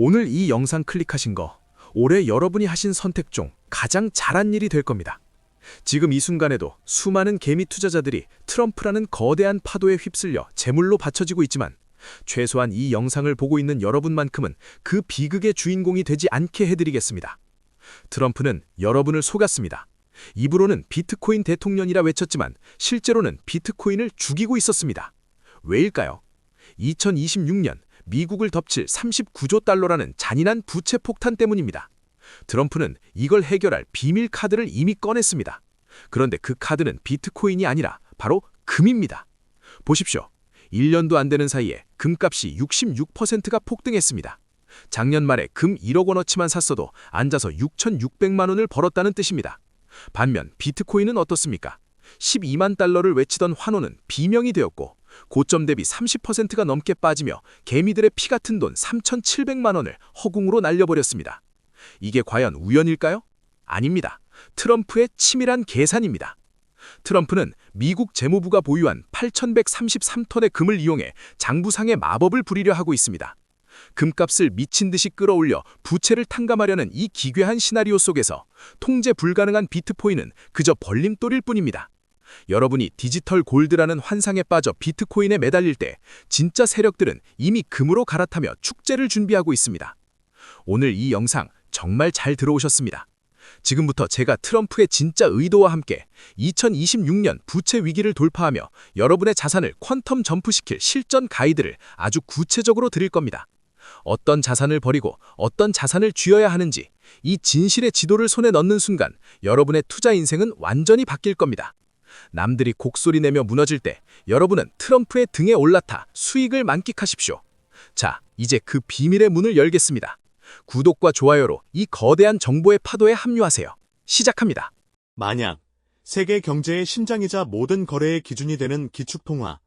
오늘 이 영상 클릭하신 거 올해 여러분이 하신 선택 중 가장 잘한 일이 될 겁니다. 지금 이 순간에도 수많은 개미 투자자들이 트럼프라는 거대한 파도에 휩쓸려 재물로 받쳐지고 있지만 최소한 이 영상을 보고 있는 여러분만큼은 그 비극의 주인공이 되지 않게 해드리겠습니다. 트럼프는 여러분을 속았습니다. 입으로는 비트코인 대통령이라 외쳤지만 실제로는 비트코인을 죽이고 있었습니다. 왜일까요? 2026년 미국을 덮칠 39조 달러라는 잔인한 부채 폭탄 때문입니다. 트럼프는 이걸 해결할 비밀 카드를 이미 꺼냈습니다. 그런데 그 카드는 비트코인이 아니라 바로 금입니다. 보십시오. 1년도 안 되는 사이에 금값이 66%가 폭등했습니다. 작년 말에 금 1억 원어치만 샀어도 앉아서 6,600만 원을 벌었다는 뜻입니다. 반면 비트코인은 어떻습니까? 12만 달러를 외치던 환호는 비명이 되었고 고점 대비 30%가 넘게 빠지며 개미들의 피 같은 돈 3,700만 원을 허공으로 날려버렸습니다. 이게 과연 우연일까요? 아닙니다. 트럼프의 치밀한 계산입니다. 트럼프는 미국 재무부가 보유한 8,133톤의 금을 이용해 장부상의 마법을 부리려 하고 있습니다. 금값을 미친 듯이 끌어올려 부채를 탕감하려는 이 기괴한 시나리오 속에서 통제 불가능한 비트코인은 그저 벌림돌일 뿐입니다. 여러분이 디지털 골드라는 환상에 빠져 비트코인에 매달릴 때 진짜 세력들은 이미 금으로 갈아타며 축제를 준비하고 있습니다. 오늘 이 영상 정말 잘 들어오셨습니다. 지금부터 제가 트럼프의 진짜 의도와 함께 2026년 부채 위기를 돌파하며 여러분의 자산을 퀀텀 점프시킬 실전 가이드를 아주 구체적으로 드릴 겁니다. 어떤 자산을 버리고 어떤 자산을 쥐어야 하는지 이 진실의 지도를 손에 넣는 순간 여러분의 투자 인생은 완전히 바뀔 겁니다. 남들이 곡소리 내며 무너질 때 여러분은 트럼프의 등에 올라타 수익을 만끽하십시오. 자, 이제 그 비밀의 문을 열겠습니다. 구독과 좋아요로 이 거대한 정보의 파도에 합류하세요. 시작합니다. 만약 세계 경제의 심장이자 모든 거래의 기준이 되는 기축통화,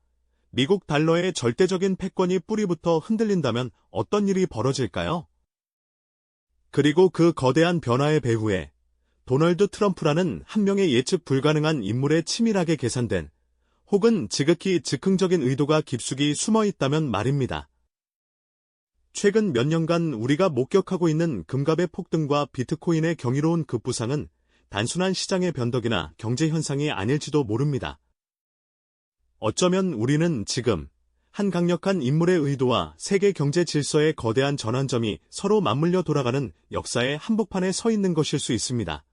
미국 달러의 절대적인 패권이 뿌리부터 흔들린다면 어떤 일이 벌어질까요? 그리고 그 거대한 변화의 배후에 도널드 트럼프라는 한 명의 예측 불가능한 인물의 치밀하게 계산된 혹은 지극히 즉흥적인 의도가 깊숙이 숨어 있다면 말입니다. 최근 몇 년간 우리가 목격하고 있는 금값의 폭등과 비트코인의 경이로운 급부상은 단순한 시장의 변덕이나 경제 현상이 아닐지도 모릅니다. 어쩌면 우리는 지금 한 강력한 인물의 의도와 세계 경제 질서의 거대한 전환점이 서로 맞물려 돌아가는 역사의 한복판에 서 있는 것일 수 있습니다.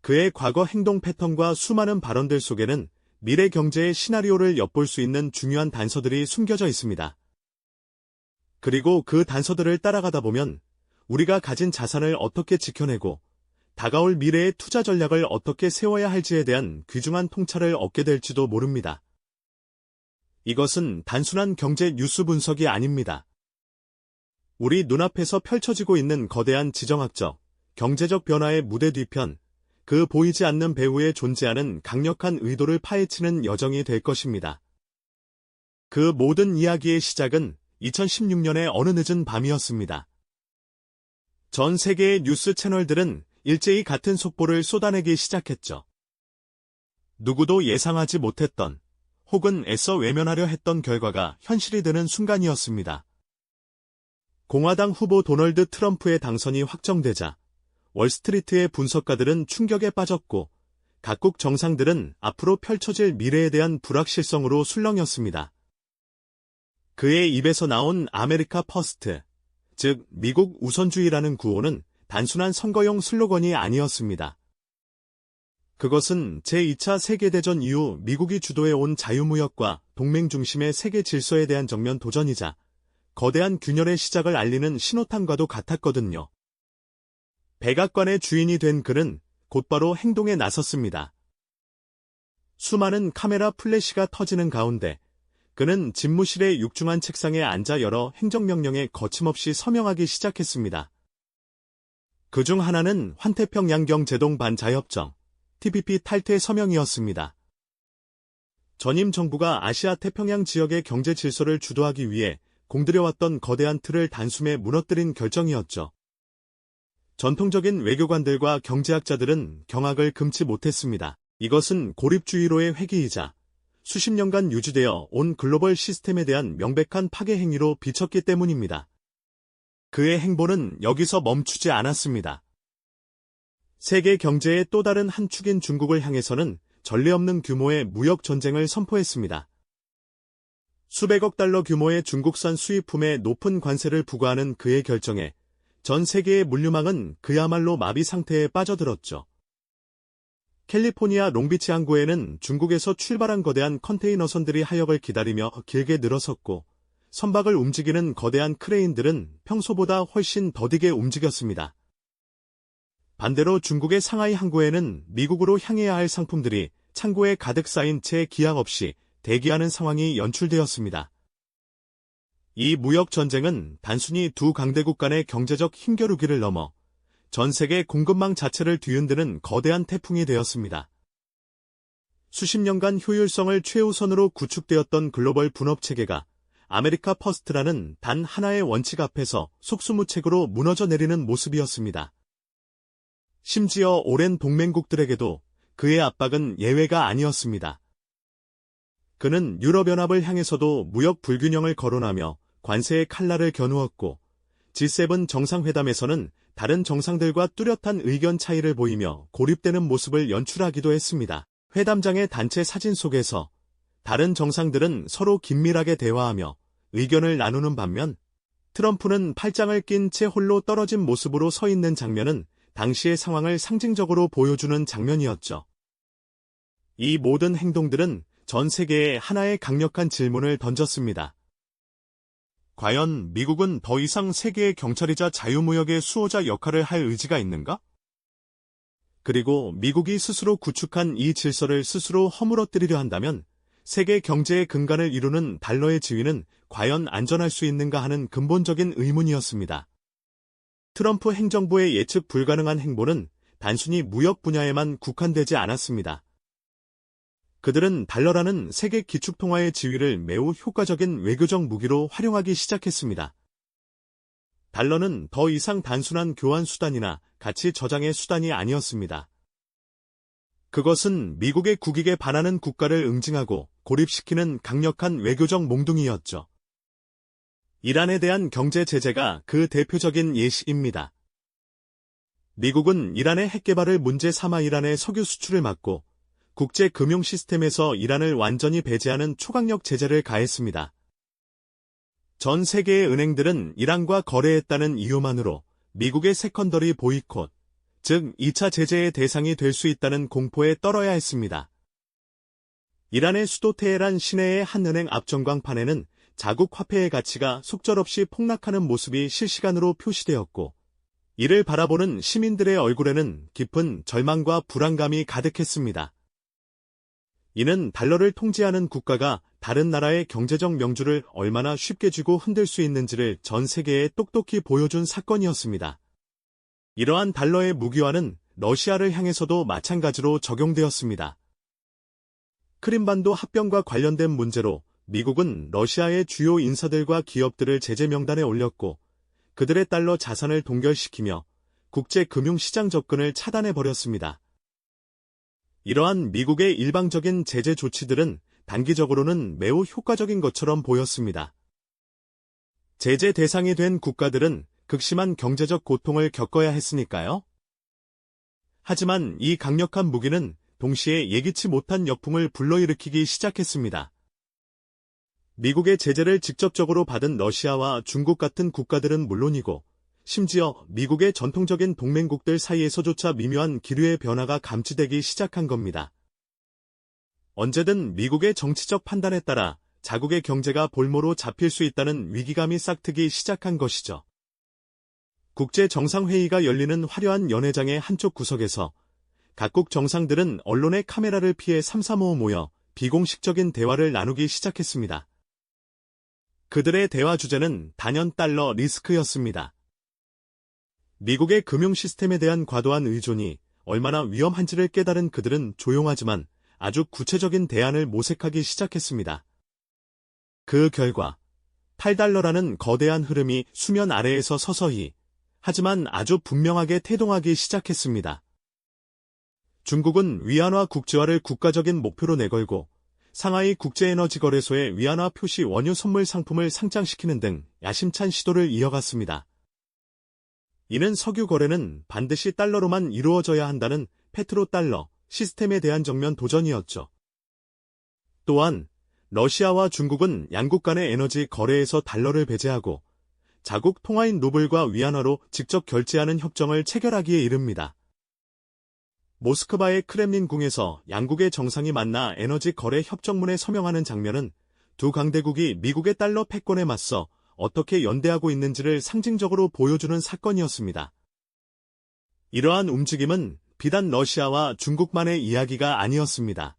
그의 과거 행동 패턴과 수많은 발언들 속에는 미래 경제의 시나리오를 엿볼 수 있는 중요한 단서들이 숨겨져 있습니다. 그리고 그 단서들을 따라가다 보면 우리가 가진 자산을 어떻게 지켜내고 다가올 미래의 투자 전략을 어떻게 세워야 할지에 대한 귀중한 통찰을 얻게 될지도 모릅니다. 이것은 단순한 경제 뉴스 분석이 아닙니다. 우리 눈앞에서 펼쳐지고 있는 거대한 지정학적, 경제적 변화의 무대 뒤편, 그 보이지 않는 배후에 존재하는 강력한 의도를 파헤치는 여정이 될 것입니다. 그 모든 이야기의 시작은 2016년의 어느 늦은 밤이었습니다. 전 세계의 뉴스 채널들은 일제히 같은 속보를 쏟아내기 시작했죠. 누구도 예상하지 못했던 혹은 애써 외면하려 했던 결과가 현실이 되는 순간이었습니다. 공화당 후보 도널드 트럼프의 당선이 확정되자 월스트리트의 분석가들은 충격에 빠졌고 각국 정상들은 앞으로 펼쳐질 미래에 대한 불확실성으로 술렁였습니다. 그의 입에서 나온 아메리카 퍼스트, 즉 미국 우선주의라는 구호는 단순한 선거용 슬로건이 아니었습니다. 그것은 제2차 세계대전 이후 미국이 주도해온 자유무역과 동맹 중심의 세계 질서에 대한 정면 도전이자 거대한 균열의 시작을 알리는 신호탄과도 같았거든요. 백악관의 주인이 된 그는 곧바로 행동에 나섰습니다. 수많은 카메라 플래시가 터지는 가운데 그는 집무실의 육중한 책상에 앉아 여러 행정명령에 거침없이 서명하기 시작했습니다. 그 중 하나는 환태평양경 제동 반자협정, TPP 탈퇴 서명이었습니다. 전임 정부가 아시아 태평양 지역의 경제 질서를 주도하기 위해 공들여왔던 거대한 틀을 단숨에 무너뜨린 결정이었죠. 전통적인 외교관들과 경제학자들은 경악을 금치 못했습니다. 이것은 고립주의로의 회귀이자 수십 년간 유지되어 온 글로벌 시스템에 대한 명백한 파괴 행위로 비쳤기 때문입니다. 그의 행보는 여기서 멈추지 않았습니다. 세계 경제의 또 다른 한 축인 중국을 향해서는 전례 없는 규모의 무역 전쟁을 선포했습니다. 수백억 달러 규모의 중국산 수입품에 높은 관세를 부과하는 그의 결정에 전 세계의 물류망은 그야말로 마비 상태에 빠져들었죠. 캘리포니아 롱비치 항구에는 중국에서 출발한 거대한 컨테이너선들이 하역을 기다리며 길게 늘어섰고 선박을 움직이는 거대한 크레인들은 평소보다 훨씬 더디게 움직였습니다. 반대로 중국의 상하이 항구에는 미국으로 향해야 할 상품들이 창고에 가득 쌓인 채 기약 없이 대기하는 상황이 연출되었습니다. 이 무역 전쟁은 단순히 두 강대국 간의 경제적 힘겨루기를 넘어 전 세계 공급망 자체를 뒤흔드는 거대한 태풍이 되었습니다. 수십 년간 효율성을 최우선으로 구축되었던 글로벌 분업 체계가 아메리카 퍼스트라는 단 하나의 원칙 앞에서 속수무책으로 무너져 내리는 모습이었습니다. 심지어 오랜 동맹국들에게도 그의 압박은 예외가 아니었습니다. 그는 유럽연합을 향해서도 무역 불균형을 거론하며 관세의 칼날을 겨누었고 G7 정상회담에서는 다른 정상들과 뚜렷한 의견 차이를 보이며 고립되는 모습을 연출하기도 했습니다. 회담장의 단체 사진 속에서 다른 정상들은 서로 긴밀하게 대화하며 의견을 나누는 반면 트럼프는 팔짱을 낀 채 홀로 떨어진 모습으로 서 있는 장면은 당시의 상황을 상징적으로 보여주는 장면이었죠. 이 모든 행동들은 전 세계에 하나의 강력한 질문을 던졌습니다. 과연 미국은 더 이상 세계의 경찰이자 자유무역의 수호자 역할을 할 의지가 있는가? 그리고 미국이 스스로 구축한 이 질서를 스스로 허물어뜨리려 한다면 세계 경제의 근간을 이루는 달러의 지위는 과연 안전할 수 있는가 하는 근본적인 의문이었습니다. 트럼프 행정부의 예측 불가능한 행보는 단순히 무역 분야에만 국한되지 않았습니다. 그들은 달러라는 세계 기축통화의 지위를 매우 효과적인 외교적 무기로 활용하기 시작했습니다. 달러는 더 이상 단순한 교환 수단이나 가치 저장의 수단이 아니었습니다. 그것은 미국의 국익에 반하는 국가를 응징하고 고립시키는 강력한 외교적 몽둥이였죠. 이란에 대한 경제 제재가 그 대표적인 예시입니다. 미국은 이란의 핵 개발을 문제 삼아 이란의 석유 수출을 막고 국제 금융 시스템에서 이란을 완전히 배제하는 초강력 제재를 가했습니다. 전 세계의 은행들은 이란과 거래했다는 이유만으로 미국의 세컨더리 보이콧, 즉 2차 제재의 대상이 될 수 있다는 공포에 떨어야 했습니다. 이란의 수도 테헤란 시내의 한 은행 앞전광판에는 자국 화폐의 가치가 속절없이 폭락하는 모습이 실시간으로 표시되었고, 이를 바라보는 시민들의 얼굴에는 깊은 절망과 불안감이 가득했습니다. 이는 달러를 통제하는 국가가 다른 나라의 경제적 명주를 얼마나 쉽게 쥐고 흔들 수 있는지를 전 세계에 똑똑히 보여준 사건이었습니다. 이러한 달러의 무기화는 러시아를 향해서도 마찬가지로 적용되었습니다. 크림반도 합병과 관련된 문제로 미국은 러시아의 주요 인사들과 기업들을 제재 명단에 올렸고 그들의 달러 자산을 동결시키며 국제 금융 시장 접근을 차단해버렸습니다. 이러한 미국의 일방적인 제재 조치들은 단기적으로는 매우 효과적인 것처럼 보였습니다. 제재 대상이 된 국가들은 극심한 경제적 고통을 겪어야 했으니까요. 하지만 이 강력한 무기는 동시에 예기치 못한 역풍을 불러일으키기 시작했습니다. 미국의 제재를 직접적으로 받은 러시아와 중국 같은 국가들은 물론이고 심지어 미국의 전통적인 동맹국들 사이에서조차 미묘한 기류의 변화가 감지되기 시작한 겁니다. 언제든 미국의 정치적 판단에 따라 자국의 경제가 볼모로 잡힐 수 있다는 위기감이 싹트기 시작한 것이죠. 국제 정상회의가 열리는 화려한 연회장의 한쪽 구석에서 각국 정상들은 언론의 카메라를 피해 삼삼오오 모여 비공식적인 대화를 나누기 시작했습니다. 그들의 대화 주제는 단연 달러 리스크였습니다. 미국의 금융 시스템에 대한 과도한 의존이 얼마나 위험한지를 깨달은 그들은 조용하지만 아주 구체적인 대안을 모색하기 시작했습니다. 그 결과 8달러라는 거대한 흐름이 수면 아래에서 서서히 하지만 아주 분명하게 태동하기 시작했습니다. 중국은 위안화 국제화를 국가적인 목표로 내걸고 상하이 국제에너지거래소의 위안화 표시 원유 선물 상품을 상장시키는 등 야심찬 시도를 이어갔습니다. 이는 석유 거래는 반드시 달러로만 이루어져야 한다는 페트로 달러 시스템에 대한 정면 도전이었죠. 또한 러시아와 중국은 양국 간의 에너지 거래에서 달러를 배제하고 자국 통화인 루블과 위안화로 직접 결제하는 협정을 체결하기에 이릅니다. 모스크바의 크렘린궁에서 양국의 정상이 만나 에너지 거래 협정문에 서명하는 장면은 두 강대국이 미국의 달러 패권에 맞서 어떻게 연대하고 있는지를 상징적으로 보여주는 사건이었습니다. 이러한 움직임은 비단 러시아와 중국만의 이야기가 아니었습니다.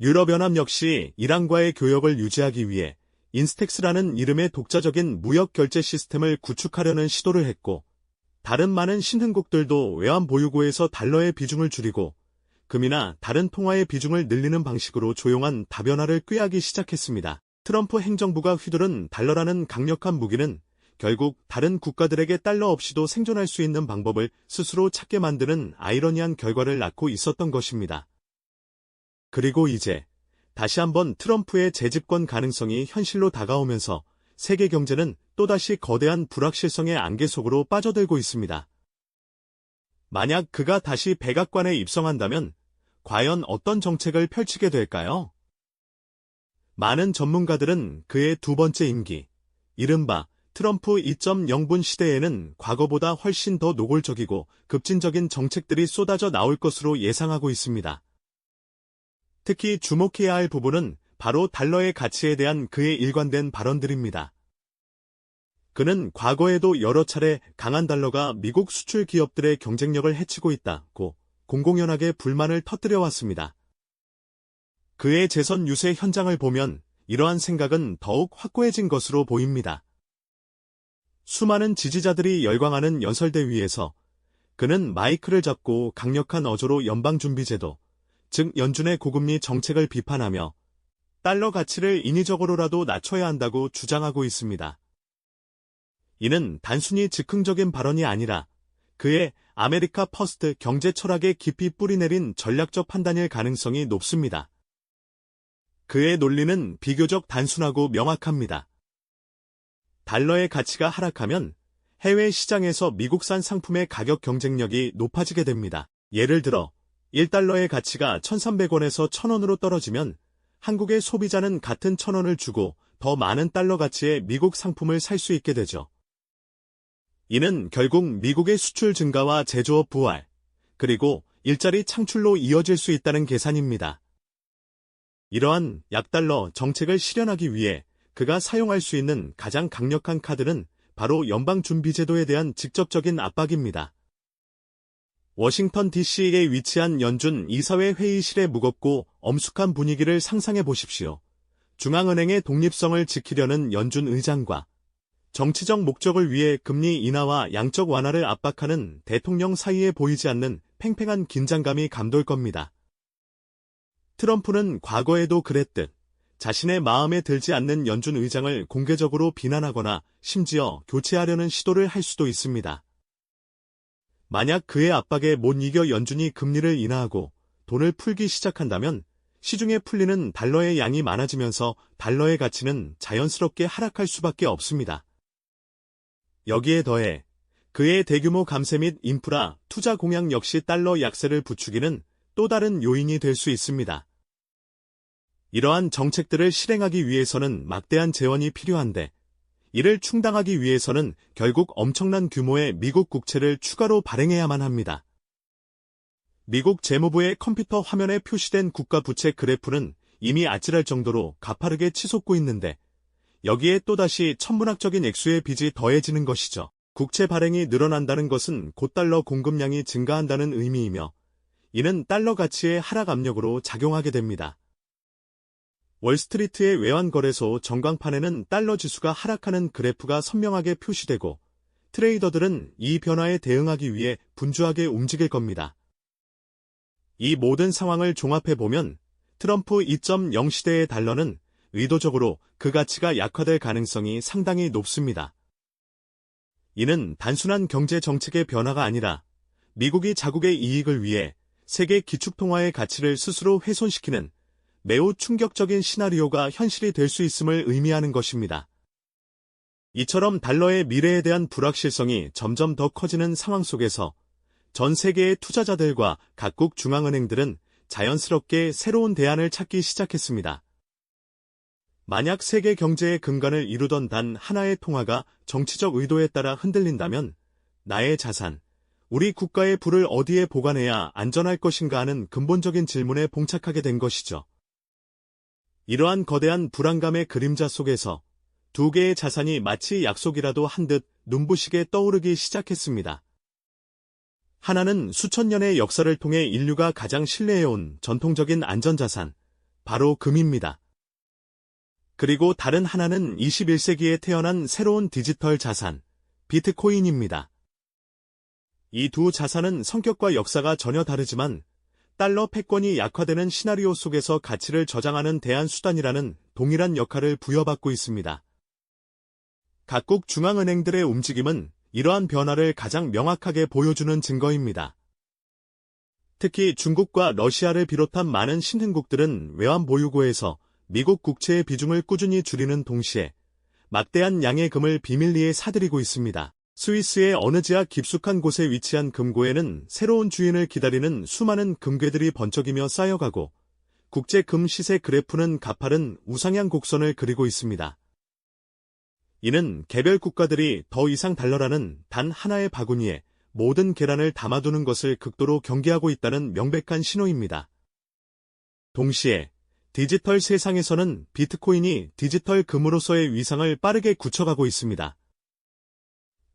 유럽연합 역시 이란과의 교역을 유지하기 위해 인스텍스라는 이름의 독자적인 무역 결제 시스템을 구축하려는 시도를 했고, 다른 많은 신흥국들도 외환 보유고에서 달러의 비중을 줄이고, 금이나 다른 통화의 비중을 늘리는 방식으로 조용한 다변화를 꾀하기 시작했습니다. 트럼프 행정부가 휘두른 달러라는 강력한 무기는 결국 다른 국가들에게 달러 없이도 생존할 수 있는 방법을 스스로 찾게 만드는 아이러니한 결과를 낳고 있었던 것입니다. 그리고 이제 다시 한번 트럼프의 재집권 가능성이 현실로 다가오면서 세계 경제는 또다시 거대한 불확실성의 안개 속으로 빠져들고 있습니다. 만약 그가 다시 백악관에 입성한다면 과연 어떤 정책을 펼치게 될까요? 많은 전문가들은 그의 두 번째 임기, 이른바 트럼프 2.0분 시대에는 과거보다 훨씬 더 노골적이고 급진적인 정책들이 쏟아져 나올 것으로 예상하고 있습니다. 특히 주목해야 할 부분은 바로 달러의 가치에 대한 그의 일관된 발언들입니다. 그는 과거에도 여러 차례 강한 달러가 미국 수출 기업들의 경쟁력을 해치고 있다고 공공연하게 불만을 터뜨려 왔습니다. 그의 재선 유세 현장을 보면 이러한 생각은 더욱 확고해진 것으로 보입니다. 수많은 지지자들이 열광하는 연설대 위에서 그는 마이크를 잡고 강력한 어조로 연방준비제도, 즉 연준의 고금리 정책을 비판하며 달러 가치를 인위적으로라도 낮춰야 한다고 주장하고 있습니다. 이는 단순히 즉흥적인 발언이 아니라 그의 아메리카 퍼스트 경제 철학에 깊이 뿌리내린 전략적 판단일 가능성이 높습니다. 그의 논리는 비교적 단순하고 명확합니다. 달러의 가치가 하락하면 해외 시장에서 미국산 상품의 가격 경쟁력이 높아지게 됩니다. 예를 들어 1달러의 가치가 1,300원에서 1,000원으로 떨어지면 한국의 소비자는 같은 1,000원을 주고 더 많은 달러 가치의 미국 상품을 살 수 있게 되죠. 이는 결국 미국의 수출 증가와 제조업 부활, 그리고 일자리 창출로 이어질 수 있다는 계산입니다. 이러한 약달러 정책을 실현하기 위해 그가 사용할 수 있는 가장 강력한 카드는 바로 연방준비제도에 대한 직접적인 압박입니다. 워싱턴 DC에 위치한 연준 이사회 회의실의 무겁고 엄숙한 분위기를 상상해 보십시오. 중앙은행의 독립성을 지키려는 연준 의장과 정치적 목적을 위해 금리 인하와 양적 완화를 압박하는 대통령 사이에 보이지 않는 팽팽한 긴장감이 감돌 겁니다. 트럼프는 과거에도 그랬듯 자신의 마음에 들지 않는 연준 의장을 공개적으로 비난하거나 심지어 교체하려는 시도를 할 수도 있습니다. 만약 그의 압박에 못 이겨 연준이 금리를 인하하고 돈을 풀기 시작한다면 시중에 풀리는 달러의 양이 많아지면서 달러의 가치는 자연스럽게 하락할 수밖에 없습니다. 여기에 더해 그의 대규모 감세 및 인프라, 투자 공약 역시 달러 약세를 부추기는 또 다른 요인이 될 수 있습니다. 이러한 정책들을 실행하기 위해서는 막대한 재원이 필요한데 이를 충당하기 위해서는 결국 엄청난 규모의 미국 국채를 추가로 발행해야만 합니다. 미국 재무부의 컴퓨터 화면에 표시된 국가 부채 그래프는 이미 아찔할 정도로 가파르게 치솟고 있는데 여기에 또다시 천문학적인 액수의 빚이 더해지는 것이죠. 국채 발행이 늘어난다는 것은 곧 달러 공급량이 증가한다는 의미이며 이는 달러 가치의 하락 압력으로 작용하게 됩니다. 월스트리트의 외환거래소 전광판에는 달러 지수가 하락하는 그래프가 선명하게 표시되고 트레이더들은 이 변화에 대응하기 위해 분주하게 움직일 겁니다. 이 모든 상황을 종합해보면 트럼프 2.0 시대의 달러는 의도적으로 그 가치가 약화될 가능성이 상당히 높습니다. 이는 단순한 경제 정책의 변화가 아니라 미국이 자국의 이익을 위해 세계 기축통화의 가치를 스스로 훼손시키는 매우 충격적인 시나리오가 현실이 될 수 있음을 의미하는 것입니다. 이처럼 달러의 미래에 대한 불확실성이 점점 더 커지는 상황 속에서 전 세계의 투자자들과 각국 중앙은행들은 자연스럽게 새로운 대안을 찾기 시작했습니다. 만약 세계 경제의 근간을 이루던 단 하나의 통화가 정치적 의도에 따라 흔들린다면 나의 자산, 우리 국가의 부를 어디에 보관해야 안전할 것인가 하는 근본적인 질문에 봉착하게 된 것이죠. 이러한 거대한 불안감의 그림자 속에서 두 개의 자산이 마치 약속이라도 한 듯 눈부시게 떠오르기 시작했습니다. 하나는 수천 년의 역사를 통해 인류가 가장 신뢰해온 전통적인 안전자산, 바로 금입니다. 그리고 다른 하나는 21세기에 태어난 새로운 디지털 자산, 비트코인입니다. 이 두 자산은 성격과 역사가 전혀 다르지만 달러 패권이 약화되는 시나리오 속에서 가치를 저장하는 대안 수단이라는 동일한 역할을 부여받고 있습니다. 각국 중앙은행들의 움직임은 이러한 변화를 가장 명확하게 보여주는 증거입니다. 특히 중국과 러시아를 비롯한 많은 신흥국들은 외환 보유고에서 미국 국채의 비중을 꾸준히 줄이는 동시에 막대한 양의 금을 비밀리에 사들이고 있습니다. 스위스의 어느 지하 깊숙한 곳에 위치한 금고에는 새로운 주인을 기다리는 수많은 금괴들이 번쩍이며 쌓여가고 국제 금 시세 그래프는 가파른 우상향 곡선을 그리고 있습니다. 이는 개별 국가들이 더 이상 달러라는 단 하나의 바구니에 모든 계란을 담아두는 것을 극도로 경계하고 있다는 명백한 신호입니다. 동시에 디지털 세상에서는 비트코인이 디지털 금으로서의 위상을 빠르게 굳혀가고 있습니다.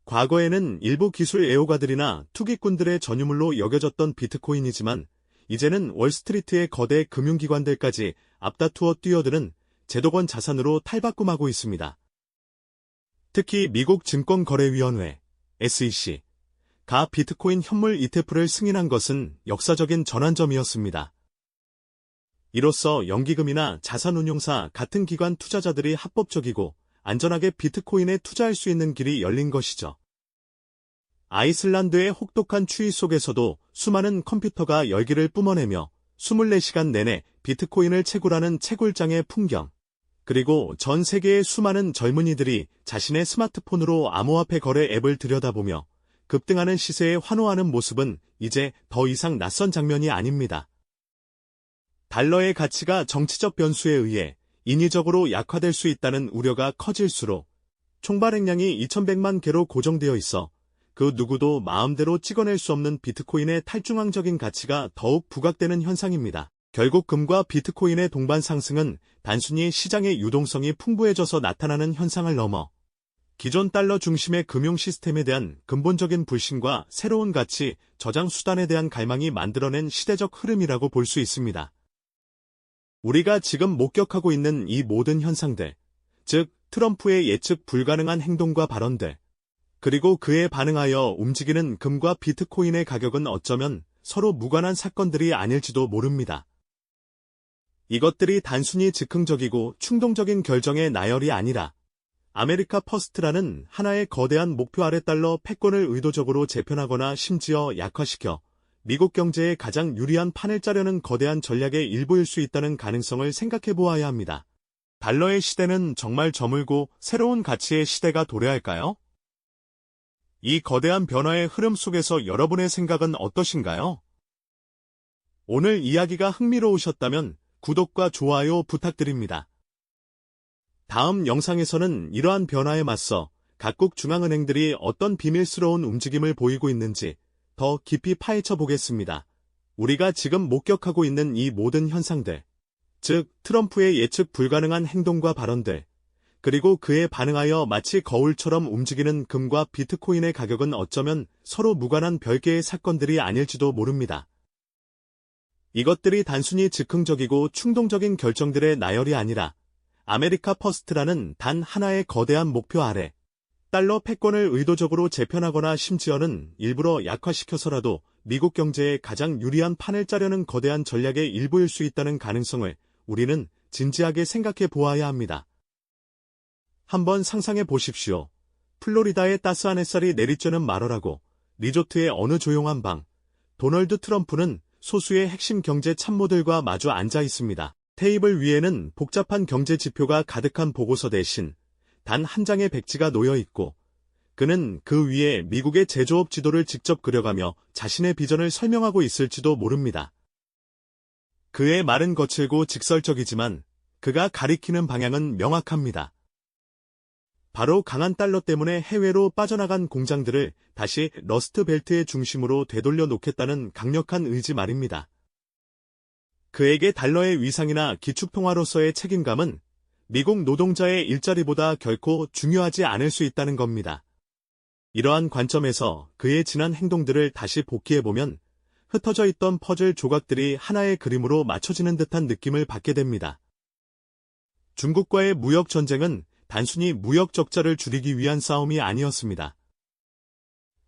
과거에는 일부 기술 애호가들이나 투기꾼들의 전유물로 여겨졌던 비트코인이지만 이제는 월스트리트의 거대 금융기관들까지 앞다투어 뛰어드는 제도권 자산으로 탈바꿈하고 있습니다. 특히 미국 증권거래위원회 SEC 가 비트코인 현물 ETF를 승인한 것은 역사적인 전환점이었습니다. 이로써 연기금이나 자산운용사 같은 기관 투자자들이 합법적이고 안전하게 비트코인에 투자할 수 있는 길이 열린 것이죠. 아이슬란드의 혹독한 추위 속에서도 수많은 컴퓨터가 열기를 뿜어내며 24시간 내내 비트코인을 채굴하는 채굴장의 풍경, 그리고 전 세계의 수많은 젊은이들이 자신의 스마트폰으로 암호화폐 거래 앱을 들여다보며 급등하는 시세에 환호하는 모습은 이제 더 이상 낯선 장면이 아닙니다. 달러의 가치가 정치적 변수에 의해 인위적으로 약화될 수 있다는 우려가 커질수록 총발 행량이 2100만 개로 고정되어 있어 그 누구도 마음대로 찍어낼 수 없는 비트코인의 탈중앙적인 가치가 더욱 부각되는 현상입니다. 결국 금과 비트코인의 동반 상승은 단순히 시장의 유동성이 풍부해져서 나타나는 현상을 넘어 기존 달러 중심의 금융 시스템에 대한 근본적인 불신과 새로운 가치, 저장 수단에 대한 갈망이 만들어낸 시대적 흐름이라고 볼 수 있습니다. 우리가 지금 목격하고 있는 이 모든 현상들, 즉 트럼프의 예측 불가능한 행동과 발언들, 그리고 그에 반응하여 움직이는 금과 비트코인의 가격은 어쩌면 서로 무관한 사건들이 아닐지도 모릅니다. 이것들이 단순히 즉흥적이고 충동적인 결정의 나열이 아니라 아메리카 퍼스트라는 하나의 거대한 목표 아래 달러 패권을 의도적으로 재편하거나 심지어 약화시켜 미국 경제에 가장 유리한 판을 짜려는 거대한 전략의 일부일 수 있다는 가능성을 생각해 보아야 합니다. 달러의 시대는 정말 저물고 새로운 가치의 시대가 도래할까요? 이 거대한 변화의 흐름 속에서 여러분의 생각은 어떠신가요? 오늘 이야기가 흥미로우셨다면 구독과 좋아요 부탁드립니다. 다음 영상에서는 이러한 변화에 맞서 각국 중앙은행들이 어떤 비밀스러운 움직임을 보이고 있는지 더 깊이 파헤쳐 보겠습니다. 우리가 지금 목격하고 있는 이 모든 현상들, 즉 트럼프의 예측 불가능한 행동과 발언들, 그리고 그에 반응하여 마치 거울처럼 움직이는 금과 비트코인의 가격은 어쩌면 서로 무관한 별개의 사건들이 아닐지도 모릅니다. 이것들이 단순히 즉흥적이고 충동적인 결정들의 나열이 아니라 아메리카 퍼스트라는 단 하나의 거대한 목표 아래 달러 패권을 의도적으로 재편하거나 심지어는 일부러 약화시켜서라도 미국 경제에 가장 유리한 판을 짜려는 거대한 전략의 일부일 수 있다는 가능성을 우리는 진지하게 생각해 보아야 합니다. 한번 상상해 보십시오. 플로리다의 따스한 햇살이 내리쬐는 마을하고 리조트의 어느 조용한 방, 도널드 트럼프는 소수의 핵심 경제 참모들과 마주 앉아 있습니다. 테이블 위에는 복잡한 경제 지표가 가득한 보고서 대신 단 한 장의 백지가 놓여 있고 그는 그 위에 미국의 제조업 지도를 직접 그려가며 자신의 비전을 설명하고 있을지도 모릅니다. 그의 말은 거칠고 직설적이지만 그가 가리키는 방향은 명확합니다. 바로 강한 달러 때문에 해외로 빠져나간 공장들을 다시 러스트 벨트의 중심으로 되돌려 놓겠다는 강력한 의지 말입니다. 그에게 달러의 위상이나 기축통화로서의 책임감은 미국 노동자의 일자리보다 결코 중요하지 않을 수 있다는 겁니다. 이러한 관점에서 그의 지난 행동들을 다시 복기해보면 흩어져 있던 퍼즐 조각들이 하나의 그림으로 맞춰지는 듯한 느낌을 받게 됩니다. 중국과의 무역 전쟁은 단순히 무역 적자를 줄이기 위한 싸움이 아니었습니다.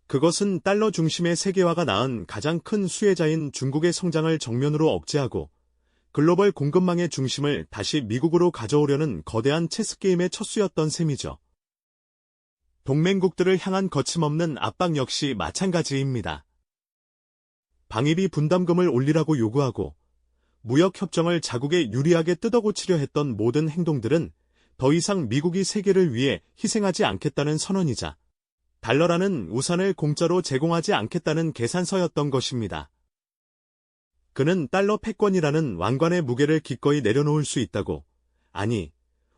그것은 달러 중심의 세계화가 낳은 가장 큰 수혜자인 중국의 성장을 정면으로 억제하고 글로벌 공급망의 중심을 다시 미국으로 가져오려는 거대한 체스게임의 첫 수였던 셈이죠. 동맹국들을 향한 거침없는 압박 역시 마찬가지입니다. 방위비 분담금을 올리라고 요구하고 무역협정을 자국에 유리하게 뜯어고치려 했던 모든 행동들은 더 이상 미국이 세계를 위해 희생하지 않겠다는 선언이자 달러라는 우산을 공짜로 제공하지 않겠다는 계산서였던 것입니다. 그는 달러 패권이라는 왕관의 무게를 기꺼이 내려놓을 수 있다고, 아니,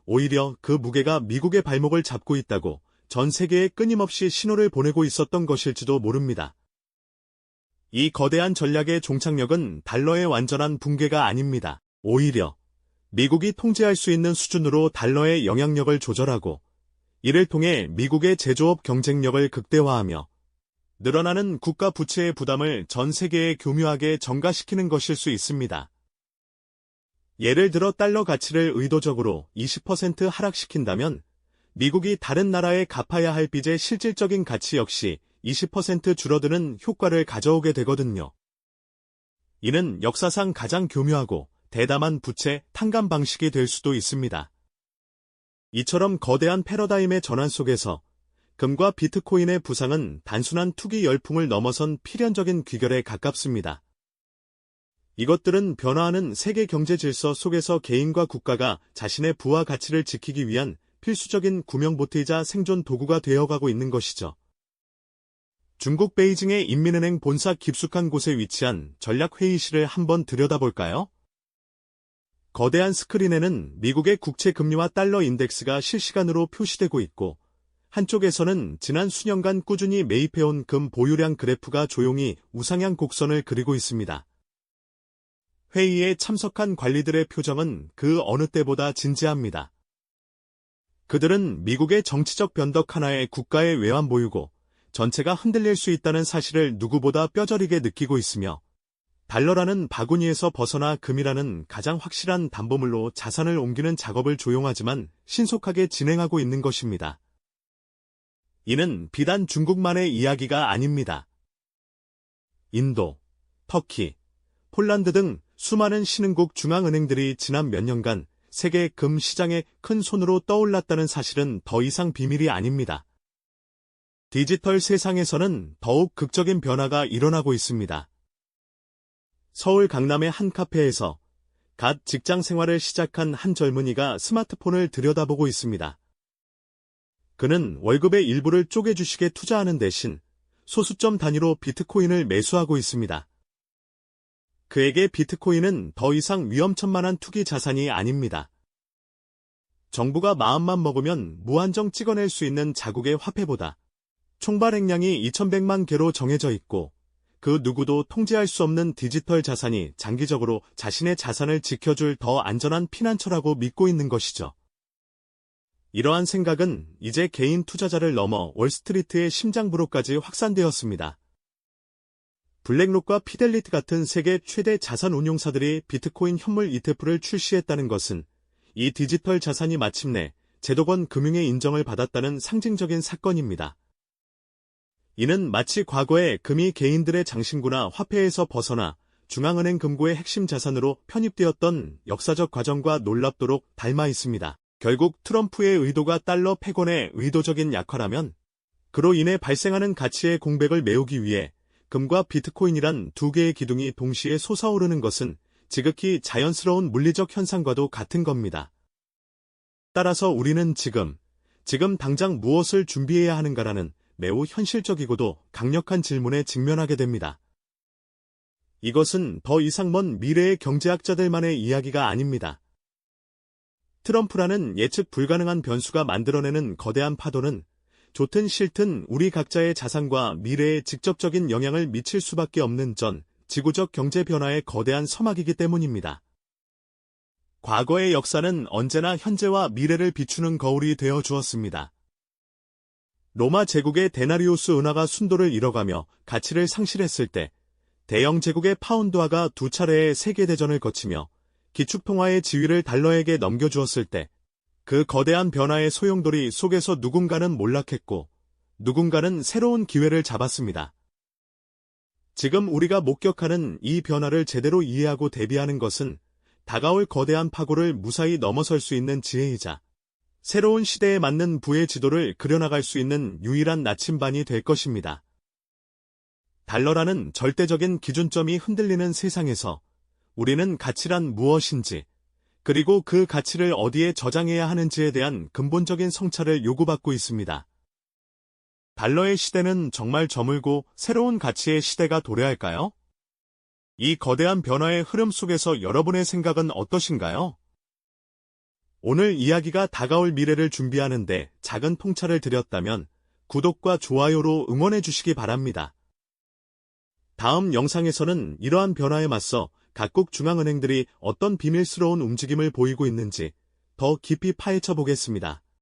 오히려 그 무게가 미국의 발목을 잡고 있다고 전 세계에 끊임없이 신호를 보내고 있었던 것일지도 모릅니다. 이 거대한 전략의 종착역은 달러의 완전한 붕괴가 아닙니다. 오히려 미국이 통제할 수 있는 수준으로 달러의 영향력을 조절하고 이를 통해 미국의 제조업 경쟁력을 극대화하며 늘어나는 국가 부채의 부담을 전 세계에 교묘하게 전가시키는 것일 수 있습니다. 예를 들어 달러 가치를 의도적으로 20% 하락시킨다면 미국이 다른 나라에 갚아야 할 빚의 실질적인 가치 역시 20% 줄어드는 효과를 가져오게 되거든요. 이는 역사상 가장 교묘하고 대담한 부채 탕감 방식이 될 수도 있습니다. 이처럼 거대한 패러다임의 전환 속에서 금과 비트코인의 부상은 단순한 투기 열풍을 넘어선 필연적인 귀결에 가깝습니다. 이것들은 변화하는 세계 경제 질서 속에서 개인과 국가가 자신의 부와 가치를 지키기 위한 필수적인 구명보트이자 생존 도구가 되어가고 있는 것이죠. 중국 베이징의 인민은행 본사 깊숙한 곳에 위치한 전략회의실을 한번 들여다볼까요? 거대한 스크린에는 미국의 국채 금리와 달러 인덱스가 실시간으로 표시되고 있고, 한쪽에서는 지난 수년간 꾸준히 매입해온 금 보유량 그래프가 조용히 우상향 곡선을 그리고 있습니다. 회의에 참석한 관리들의 표정은 그 어느 때보다 진지합니다. 그들은 미국의 정치적 변덕 하나에 국가의 외환 보유고 전체가 흔들릴 수 있다는 사실을 누구보다 뼈저리게 느끼고 있으며 달러라는 바구니에서 벗어나 금이라는 가장 확실한 담보물로 자산을 옮기는 작업을 조용하지만 신속하게 진행하고 있는 것입니다. 이는 비단 중국만의 이야기가 아닙니다. 인도, 터키, 폴란드 등 수많은 신흥국 중앙은행들이 지난 몇 년간 세계 금 시장에 큰 손으로 떠올랐다는 사실은 더 이상 비밀이 아닙니다. 디지털 세상에서는 더욱 극적인 변화가 일어나고 있습니다. 서울 강남의 한 카페에서 갓 직장 생활을 시작한 한 젊은이가 스마트폰을 들여다보고 있습니다. 그는 월급의 일부를 쪼개 주식에 투자하는 대신 소수점 단위로 비트코인을 매수하고 있습니다. 그에게 비트코인은 더 이상 위험천만한 투기 자산이 아닙니다. 정부가 마음만 먹으면 무한정 찍어낼 수 있는 자국의 화폐보다 총발 행량이 2100만 개로 정해져 있고 그 누구도 통제할 수 없는 디지털 자산이 장기적으로 자신의 자산을 지켜줄 더 안전한 피난처라고 믿고 있는 것이죠. 이러한 생각은 이제 개인 투자자를 넘어 월스트리트의 심장부로까지 확산되었습니다. 블랙록과 피델리티 같은 세계 최대 자산 운용사들이 비트코인 현물 ETF를 출시했다는 것은 이 디지털 자산이 마침내 제도권 금융의 인정을 받았다는 상징적인 사건입니다. 이는 마치 과거에 금이 개인들의 장신구나 화폐에서 벗어나 중앙은행 금고의 핵심 자산으로 편입되었던 역사적 과정과 놀랍도록 닮아 있습니다. 결국 트럼프의 의도가 달러 패권의 의도적인 약화라면 그로 인해 발생하는 가치의 공백을 메우기 위해 금과 비트코인이란 두 개의 기둥이 동시에 솟아오르는 것은 지극히 자연스러운 물리적 현상과도 같은 겁니다. 따라서 우리는 지금 지금 당장 무엇을 준비해야 하는가라는 매우 현실적이고도 강력한 질문에 직면하게 됩니다. 이것은 더 이상 먼 미래의 경제학자들만의 이야기가 아닙니다. 트럼프라는 예측 불가능한 변수가 만들어내는 거대한 파도는 좋든 싫든 우리 각자의 자산과 미래에 직접적인 영향을 미칠 수밖에 없는 전 지구적 경제 변화의 거대한 서막이기 때문입니다. 과거의 역사는 언제나 현재와 미래를 비추는 거울이 되어 주었습니다. 로마 제국의 데나리우스 은하가 순도를 잃어가며 가치를 상실했을 때 대영 제국의 파운드화가 두 차례의 세계대전을 거치며 기축통화의 지위를 달러에게 넘겨주었을 때 그 거대한 변화의 소용돌이 속에서 누군가는 몰락했고 누군가는 새로운 기회를 잡았습니다. 지금 우리가 목격하는 이 변화를 제대로 이해하고 대비하는 것은 다가올 거대한 파고를 무사히 넘어설 수 있는 지혜이자 새로운 시대에 맞는 부의 지도를 그려나갈 수 있는 유일한 나침반이 될 것입니다. 달러라는 절대적인 기준점이 흔들리는 세상에서 우리는 가치란 무엇인지, 그리고 그 가치를 어디에 저장해야 하는지에 대한 근본적인 성찰을 요구받고 있습니다. 달러의 시대는 정말 저물고 새로운 가치의 시대가 도래할까요? 이 거대한 변화의 흐름 속에서 여러분의 생각은 어떠신가요? 오늘 이야기가 다가올 미래를 준비하는데 작은 통찰을 드렸다면 구독과 좋아요로 응원해 주시기 바랍니다. 다음 영상에서는 이러한 변화에 맞서 각국 중앙은행들이 어떤 비밀스러운 움직임을 보이고 있는지 더 깊이 파헤쳐 보겠습니다.